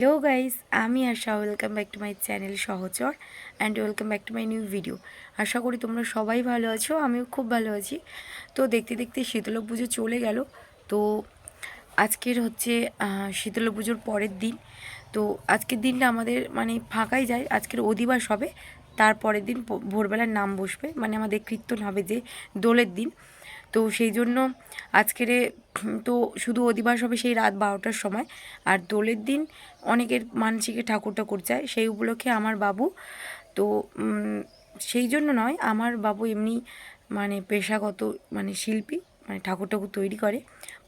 Hello guys আমি Asha welcome back to my channel Sahachar and welcome back to my new video আশা করি তোমরা সবাই ভালো আছো, আমিও খুব ভালো আছি। তো দেখতে দেখতে শীতলা পুজো চলে গেল। তো আজকের হচ্ছে শীতলা পুজোর পরের দিন। তো আজকের দিনটা আমাদের মানে ফাঁকাই যায়, আজকের অধিবাস হবে। তারপরের দিন ভোরবেলার নাম বসবে। মানে আমাদের কীর্তন হবে যে দোলের দিন। তো সেই জন্য আজকের তো শুধু অধিবাস হবে সেই রাত বারোটার সময়। আর দোলের দিন অনেকের মানসিকে ঠাকুর ঠাকুর যায় সেই উপলক্ষে আমার বাবু। তো সেই জন্য নয়, আমার বাবু এমনি মানে পেশাগত মানে শিল্পী মানে ঠাকুর ঠাকুর তৈরি করে,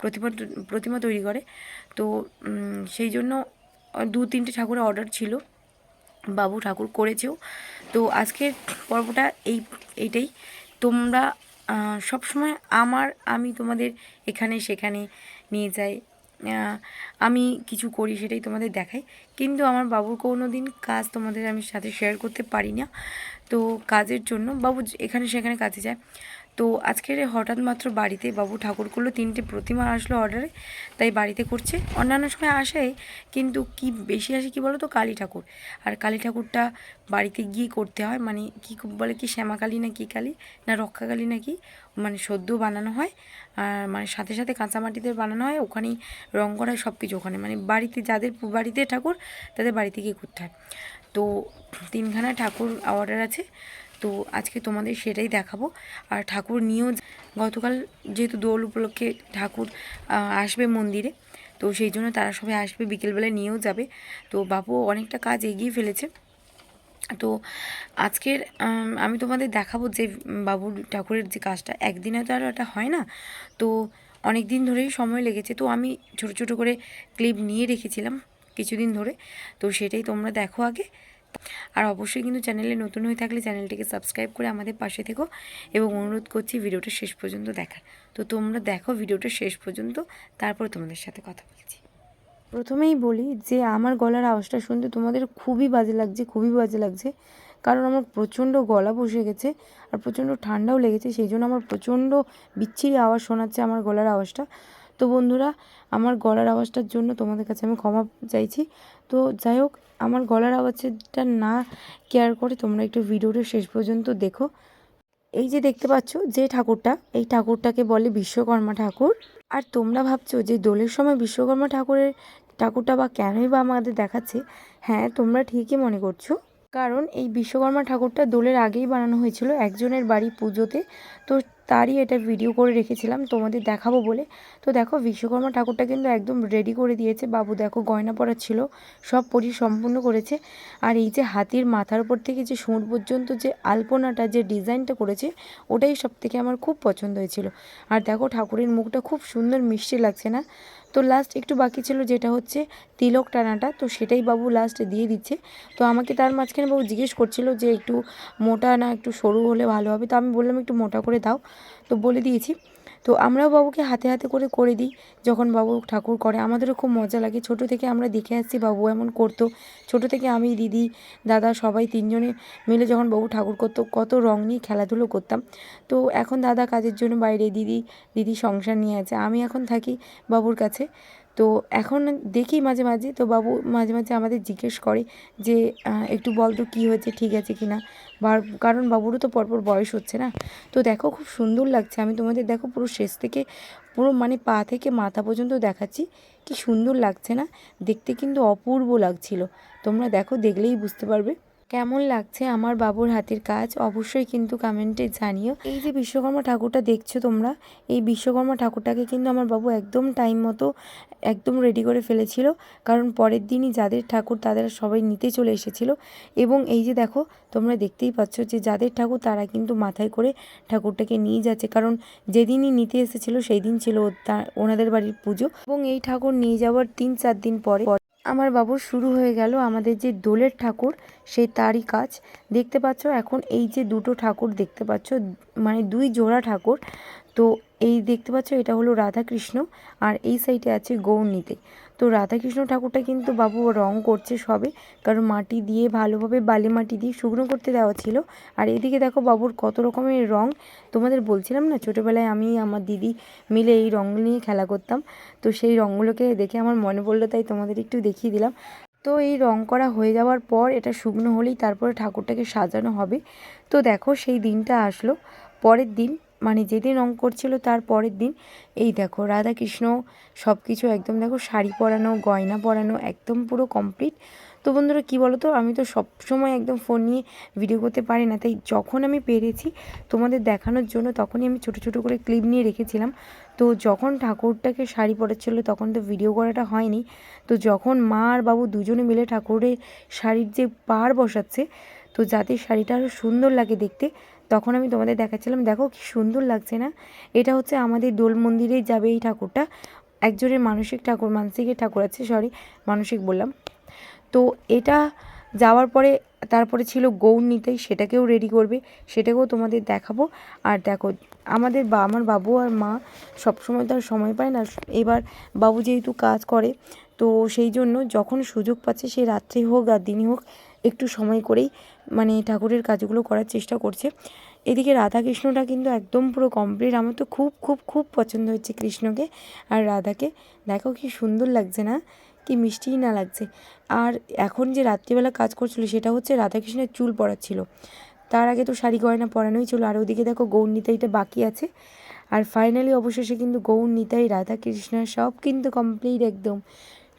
প্রতিমা প্রতিমা তৈরি করে। তো সেই জন্য দু, তিনটে ঠাকুরের অর্ডার ছিল, বাবু ঠাকুর করেছেও। তো আজকের পর্বটা এই, এইটাই। তোমরা সব সময় আমার, আমি তোমাদের এখানে সেখানে নিয়ে যাই। আমি কিছু করি সেটাই তোমাদের দেখাই। কিন্তু আমার বাবুর কোনো দিন কাজ তোমাদের আমি সাথে শেয়ার করতে পারি না। তো কাজের জন্য বাবু এখানে সেখানে কাজে যায়। তো আজকের হঠাৎ মাত্র বাড়িতে বাবু ঠাকুর করল, তিনটে প্রতিমা আসলো অর্ডারে তাই বাড়িতে করছে। অন্যান্য সময় আসে, কিন্তু কি বেশি আসে কি বলো তো কালী ঠাকুর। আর কালী ঠাকুরটা বাড়িতে গিয়ে করতে হয় মানে কি বলে কি শ্যামাকালী না কি কালী, না রক্ষাকালী না কি মানে সদ্য বানানো হয়। আর মানে সাথে সাথে কাঁচামাটিতে বানানো হয়, ওখানেই রং করা সব কিছু ওখানে। মানে বাড়িতে যাদের বাড়িতে ঠাকুর, তাদের বাড়িতে গিয়ে করতে হয়। তো তিনখানা ঠাকুর অর্ডার আছে। তো আজকে তোমাদের সেটাই দেখাবো। আর ঠাকুর নিয়েও গতকাল যেহেতু দোল উপলক্ষে ঠাকুর আসবে মন্দিরে, তো সেই জন্য তারা সবাই আসবে বিকেলবেলায় নিয়েও যাবে। তো বাবু অনেকটা কাজ এগিয়ে ফেলেছে। তো আজকের, আমি তোমাদের দেখাবো যে বাবুর, ঠাকুরের যে কাজটা। একদিনে তো আর এটা হয় না। তো অনেক দিন ধরেই সময় লেগেছে। তো আমি ছোট ছোট করে ক্লিপ নিয়ে রেখেছিলাম কিছুদিন ধরে। তো সেটাই তোমরা দেখো আগে। আর অবশ্যই কিন্তু চ্যানেলে নতুন হয়ে থাকলে চ্যানেলটিকে সাবস্ক্রাইব করে আমাদের পাশে থেকো এবং অনুরোধ করছি ভিডিওটা শেষ পর্যন্ত দেখার। তো তোমরা দেখো ভিডিওটা শেষ পর্যন্ত, তারপর তোমাদের সাথে কথা বলছি। প্রথমেই বলি যে আমার গলার আওয়াজটা শুনতে তোমাদের খুবই বাজে লাগছে, খুবই বাজে লাগছে। কারণ আমার প্রচণ্ড গলা বসে গেছে আর প্রচণ্ড ঠান্ডাও লেগেছে, সেই জন্য আমার প্রচণ্ড বিচ্ছিরি আওয়াজ শোনাচ্ছে আমার গলার আওয়াজটা। তো বন্ধুরা, আমার গলার আওয়াজটার জন্য তোমাদের কাছে আমি ক্ষমা চাইছি। তো যাই হোক আমার গলার আওয়াজটা না কেয়ার করে তোমরা একটু ভিডিওটা শেষ পর্যন্ত দেখো। এই যে দেখতে পাচ্ছ যে ঠাকুরটা, এই ঠাকুরটাকে বলে বিশ্বকর্মা ঠাকুর। আর তোমরা ভাবছ যে দোলের সময় বিশ্বকর্মা ঠাকুরের ঠাকুরটা বা কেনই বা আমাদের দেখাচ্ছে? হ্যাঁ তোমরা ঠিকই মনে করছ। কারণ এই বিশ্বকর্মা ঠাকুরটা দোলের আগেই বানানো হয়েছিল, একজনের বাড়ি পুজোতে। তো তারই এটা ভিডিও করে রেখেছিলাম, তোমাদের দেখাবো বলে। তো দেখো, বিশ্বকর্মা ঠাকুরটা কিন্তু একদম রেডি করে দিয়েছে। বাবু, দেখো, গয়না পরা ছিল, সব পরি সম্পূর্ণ করেছে। আর এই যে হাতির মাথার উপর থেকে যে সুঁড় পর্যন্ত যে আলপনাটা, যে ডিজাইনটা করেছে, ওটাই সব থেকে আমার খুব পছন্দ হয়েছিল। আর দেখো, ঠাকুরের মুখটা খুব সুন্দর, মিষ্টি লাগছে না? তো লাস্ট একটু বাকি ছিল যেটা হচ্ছে তিলক টানাটা, তো সেটাই বাবু লাস্টে দিয়ে দিচ্ছে। তো আমাকে তার মাঝখানে বাবু জিজ্ঞেস করছিল যে একটু মোটা না একটু সরু হলে ভালো হবে? তো আমি বললাম, একটু মোটা করে দাও। তো বলে দিয়েছি। তো আমরাও বাবুকে হাতে হাতে করে করে দিই, যখন বাবু ঠাকুর করে। আমাদেরও খুব মজা লাগে। ছোট থেকে আমরা দেখে আসছি বাবু এমন করতো। ছোট থেকে আমি, দিদি, দাদা সবাই তিনজনে মিলে যখন বাবু ঠাকুর করতো, কত রং নিয়ে খেলাধুলো করতাম। তো এখন দাদা কাজের জন্য বাইরে, দিদি দিদি সংসার নিয়ে আছে। আমি এখন থাকি বাবুর কাছে। তো এখন দেখি মাঝে মাঝে। তো বাবু মাঝে মাঝে আমাদের জিজ্ঞেস করে যে একটু বল তো কী হয়েছে, ঠিক আছে কি না কারণ বাবুরও তো পরপর বয়স হচ্ছে না। তো দেখো খুব সুন্দর লাগছে। আমি তোমাদের দেখো পুরো শেষ থেকে, পুরো মানে পা থেকে মাথা পর্যন্ত দেখাচ্ছি। কি সুন্দর লাগছে না? দেখতে কিন্তু অপূর্ব লাগছিল। তোমরা দেখো, দেখলেই বুঝতে পারবে। কেমন লাগছে আমার বাবুর হাতের কাজ? অবশ্যই কিন্তু কমেন্টে জানিও। এই যে বিশ্বকর্মা ঠাকুরটা দেখছ তোমরা? এই বিশ্বকর্মা ঠাকুরটাকে কিন্তু আমার বাবু একদম টাইম মতো একদম রেডি করে ফেলেছিল। কারণ পরের দিনই যাদের ঠাকুর তাদের সবাই নিতে চলে এসেছিল। এবং এই যে দেখো, তোমরা দেখতেই পাচ্ছ যে যাদের ঠাকুর তারা কিন্তু মাথায় করে ঠাকুরটাকে নিয়ে যাচ্ছে। কারণ যেদিনই নিতে এসেছিল, সেই দিন ছিল ওনাদের বাড়ির পুজো। এবং এই ঠাকুর নিয়ে যাওয়ার তিন চার দিন পরে আমার বাবুর শুরু হয়ে গেল আমাদের যে দোলের ঠাকুর, সেই তারই কাজ। দেখতে পাচ্ছ, এখন এই যে দুটো ঠাকুর দেখতে পাচ্ছ মানে দুই জোড়া ঠাকুর। তো এই দেখতে পাচ্ছ, এটা হলো রাধাকৃষ্ণ আর এই সাইডে আছে গৌরনীতে। তো রাধাকৃষ্ণ ঠাকুরটা কিন্তু বাবু রং করছে সবে, কারণ মাটি দিয়ে ভালোভাবে বালি মাটি দিয়ে শুকনো করতে দেওয়া ছিল। আর এদিকে দেখো বাবুর কত রকমের রং। তোমাদের বলছিলাম না, ছোটোবেলায় আমি আমার দিদি মিলে এই রং নিয়ে খেলা করতাম। তো সেই রঙগুলোকে দেখে আমার মনে পড়ল, তাই তোমাদের একটু দেখিয়ে দিলাম। তো এই রং করা হয়ে যাওয়ার পর এটা শুকনো হলেই তারপরে ঠাকুরটাকে সাজানো হবে। তো দেখো সেই দিনটা আসলো। পরের দিন মানে যেদিন রং করছিল তার পরের দিন, এই দেখো রাধা কৃষ্ণ সব কিছু একদম দেখো শাড়ি পরানো, গয়না পরানো, একদম পুরো কমপ্লিট তো বন্ধুরা, কী বলো তো আমি তো সব সময় একদম ফোন নিয়ে ভিডিও করতে পারি না। তাই যখন আমি পেরেছি তোমাদের দেখানোর জন্য, তখনই আমি ছোট ছোট করে ক্লিপ নিয়ে রেখেছিলাম। তো যখন ঠাকুরটাকে শাড়ি পরাচ্ছিল, তখন তো ভিডিও করাটা হয়নি। তো যখন মা আর বাবু দুজনে মিলে ঠাকুরের শাড়ির যে পার বসাচ্ছে, তো যাতে শাড়িটা আরও সুন্দর লাগে দেখতে তখন আমি তোমাদের দেখাচ্ছিলাম, দেখো কি সুন্দর লাগছে না? এটা হচ্ছে আমাদের দোল মন্দিরে যাবে এই ঠাকুরটা। একজনের মানসিক ঠাকুর, মানসিকের ঠাকুর আছে সরি মানসিক বললাম। তো এটা যাওয়ার পরে, তারপরে ছিল গৌর নিতাই সেটাকেও রেডি করবে, সেটাকেও তোমাদের দেখাবো। আর দেখো, আমাদের বা, আমার বাবু আর মা সবসময় তো আর সময় পায় না। এবার বাবু যেহেতু কাজ করে, তো সেই জন্য যখন সুযোগ পাচ্ছে, সে রাত্রে হোক আর দিনই হোক একটু সময় করেই মানে ঠাকুরের কাজগুলো করার চেষ্টা করছে। এদিকে রাধা কৃষ্ণটা কিন্তু একদম পুরো কমপ্লিট আমার তো খুব খুব খুব পছন্দ হচ্ছে কৃষ্ণকে আর রাধাকে। দেখো কি সুন্দর লাগছে না? কি মিষ্টিই না লাগছে। আর এখন যে রাত্রিবেলা কাজ করছিল সেটা হচ্ছে রাধাকৃষ্ণের চুল পড়াচ্ছিল তার আগে তো শাড়ি গয়না পরানোই ছিল। আর ওদিকে দেখো গৌর নিতাইটা বাকি আছে। আর ফাইনালি অবশেষে কিন্তু গৌর নিতাই রাধা কৃষ্ণ সব কিন্তু কমপ্লিট একদম।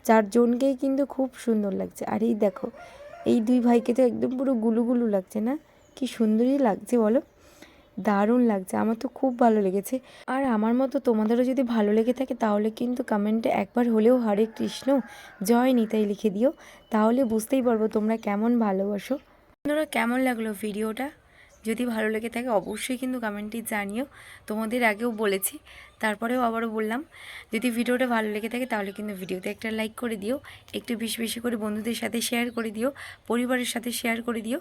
চারজনকেই কিন্তু খুব সুন্দর লাগছে। আর এই দেখো এই দুই ভাইকে তো একদম পুরো গুলুগুলু লাগছে না? কি সুন্দরই লাগছে বলো। দারুণ লাগছে, আমার তো খুব ভালো লেগেছে। আর আমার মতো তোমাদেরও যদি ভালো লেগে থাকে তাহলে কিন্তু কমেন্টে একবার হলেও হরে কৃষ্ণ, জয় নিতাই লিখে দিও। তাহলে বুঝতেই পারব তোমরা কেমন ভালোবাসো। তোমরা কেমন লাগল ভিডিওটা যদি ভালো লেগে থাকে অবশ্যই কিন্তু কমেন্টে জানিও। তোমাদের আগেও বলেছি, তারপরেও আবারও বললাম, যদি ভিডিওটা ভালো লেগে থাকে তাহলে কিন্তু ভিডিওতে একটা লাইক করে দিও, একটু বেশি বেশি করে বন্ধুদের সাথে শেয়ার করে দিও, পরিবারের সাথে শেয়ার করে দিও।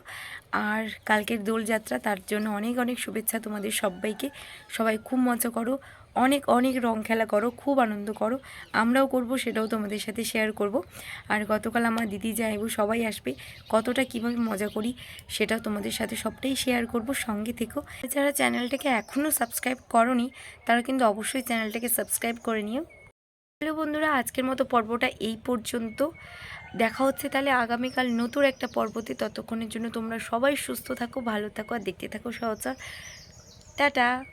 আর কালকের দোলযাত্রা তার জন্য অনেক অনেক শুভেচ্ছা তোমাদের সবাইকে। সবাই খুব মজা করো অনেক অনেক রং খেলা করো, খুব আনন্দ করো। আমরাও করব, সেটাও তোমাদের সাথে শেয়ার করব। আর গতকাল আমার দিদি যাইবু সবাই আসবে, কতটা কীভাবে মজা করি, সেটাও তোমাদের সাথে সবটাই শেয়ার করব, সঙ্গে থেকো। যারা চ্যানেলটাকে এখনও সাবস্ক্রাইব করনি, তারা কিন্তু অবশ্যই চ্যানেলটাকে সাবস্ক্রাইব করে নিও। হ্যালো বন্ধুরা, আজকের মতো পর্বটা এই পর্যন্ত। দেখা হচ্ছে তাহলে আগামীকাল নতুন একটা পর্বতে। ততক্ষণের জন্য তোমরা সবাই সুস্থ থাকো, ভালো থাকো, আর দেখতে থাকো সহচার। টাটা!